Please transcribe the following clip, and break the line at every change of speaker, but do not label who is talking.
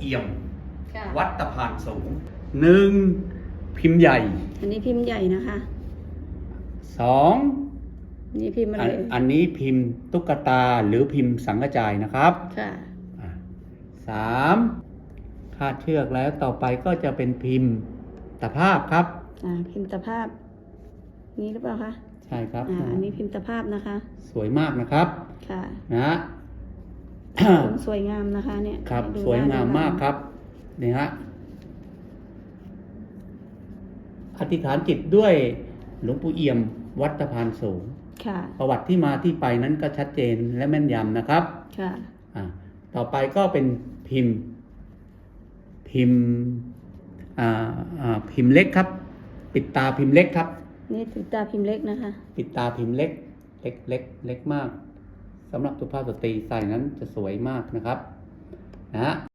เอี่ยม
ค่ะ
วัดตะพานสูงหนึ่งพิมพ์ใหญ่
อันนี้พิมพ์ใหญ่นะคะ
สอง
อันนี่พิมพ์อะ
อั
ไร
น
เอ่ย
อันนี้พิมพ์ตุ๊กตาหรือพิมพ์สังกจายนะครับ
ค่ะ
อะสามคาดเชือกแล้วต่อไปก็จะเป็นพิมพ์ตะภาพครับ
อ่าพิมพ์ตะภาพ นี่หรือเปล่าคะ
ใช่ครับ
อ่าอันนี้พิมพ์ตะภาพนะคะ
สวยมากนะครับ
ค่ะ
นะ
สวยงามนะคะเนี่ย
ครับ
ให้ดู
สวยงาม
หน้
มากครับนี่ฮะอธิษฐานจิตด้วยหลวงปู่เอี่ยมวัดตะพานสูง
ค่ะ
ประวัติที่มาที่ไปนั้นก็ชัดเจนและแม่นยำนะครับ
ค่ะ
อ่าต่อไปก็เป็นพิมพ์ พิมพ์อ่าอ่าพิมพ์เล็กครับ ปิดตาพิมพ์เล็กครับ
นี่ติดตาพิมพ์เล็กนะคะ
ปิดตาพิมพ์เล็ก เล็กเล็กเล็กมาก สำหรับสุภาพสตรีใส่นั้นจะสวยมากนะครับนะฮะ